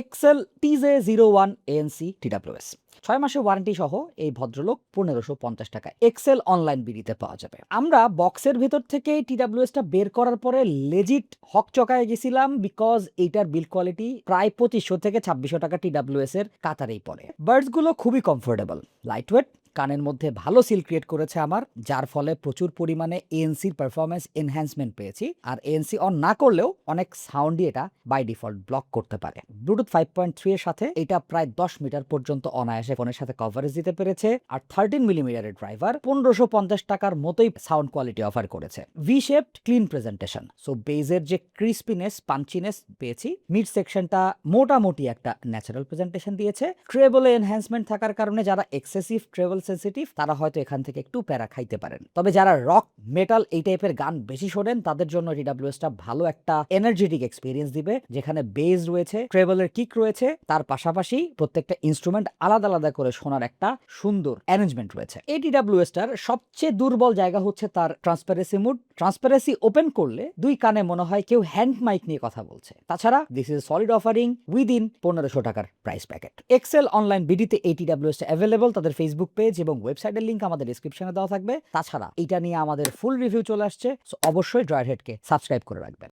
Excel TJ zero one ANC TWS ছয় মাসের warranty সহ এই ভদ্রলোক পনেরোশো পঞ্চাশ টাকা এক্সেল অনলাইন বিডিতে পাওয়া যাবে। আমরা বক্সের ভেতর থেকে টিডাব্লিউএসটা বের করার পরে লেজিট হক চকায় গেছিলাম বিকজ এইটার বিল কোয়ালিটি প্রায় পঁচিশশো থেকে ছাব্বিশশো টাকা টিডাব্লিউএস এর কাতারেই পড়ে। বার্ডসগুলো খুবই কমফোর্টেবল লাইট ওয়েট কানের মধ্যে ভালো সিল ক্রিয়েট করেছে আমার, যার ফলে প্রচুর পরিমাণে এএনসির পারফরমেন্স এনহ্যান্সমেন্ট পেয়েছি। আর এএনসি অন না করলেও অনেক সাউন্ডই এটা বাই ডিফল্ট ব্লক করতে পারে। ব্লুটুথ ফাইভ পয়েন্ট থ্রি এর সাথে এটা প্রায় দশ মিটার পর্যন্ত অনায়াসে ফোনের সাথে কভারেজ দিতে পেরেছে। আর থার্টিন মিলিমিটারের ড্রাইভার পনেরোশো পঞ্চাশ টাকার মতোই সাউন্ড কোয়ালিটি অফার করেছে। V shaped clean presentation so বেজের যে ক্রিস্পিনেস পাঞ্চিনেস পেয়েছি। মিড সেকশনটা মোটামুটি একটা ন্যাচারাল প্রেজেন্টেশন দিয়েছে। ট্রেবলে এনহ্যান্সমেন্ট থাকার কারণে যারা এক্সেসিভ ট্রেবল সেন্সিটিভ তারা হয়তো এখান থেকে একটু প্যারা খাইতে পারেন। তবে যারা রক মেটাল এই টাইপের গান বেশি শোনেন, তাদের জন্য টিডাব্লিউএসটা ভালো একটা এনার্জেটিক এক্সপিরিয়েন্স দিবে, যেখানে বেজ রয়েছে ট্রেবলের কিক রয়েছে, তার পাশাপাশি প্রত্যেকটা ইনস্ট্রুমেন্ট আলাদা আলাদা করে শোনার একটা সুন্দর অ্যারেঞ্জমেন্ট রয়েছে। এই টিডাব্লিউএসটার সবচেয়ে দুর্বল জায়গা হচ্ছে তার ট্রান্সপারেন্সি মুড ট্রান্সপারেন্সি ওপেন করলে দুই কানে মনে হয় কেউ হ্যান্ড মাইক নিয়ে কথা বলছে। তাছাড়া this is solid offering within পনেরোশো টাকার প্রাইস প্যাকেট এক্সেল অনলাইন বিডিতে এই টিডাব্লিউএস অ্যাভেলেবল তাদের ফেসবুক পেজ এবং ওয়েবসাইটের লিঙ্ক আমাদের ডিসক্রিপশনে দেওয়া থাকবে। তাছাড়া এটা নিয়ে আমাদের ফুল রিভিউ চলে আসছে। অবশ্যই ড্রয়ার হেডকে সাবস্ক্রাইব করে রাখবেন।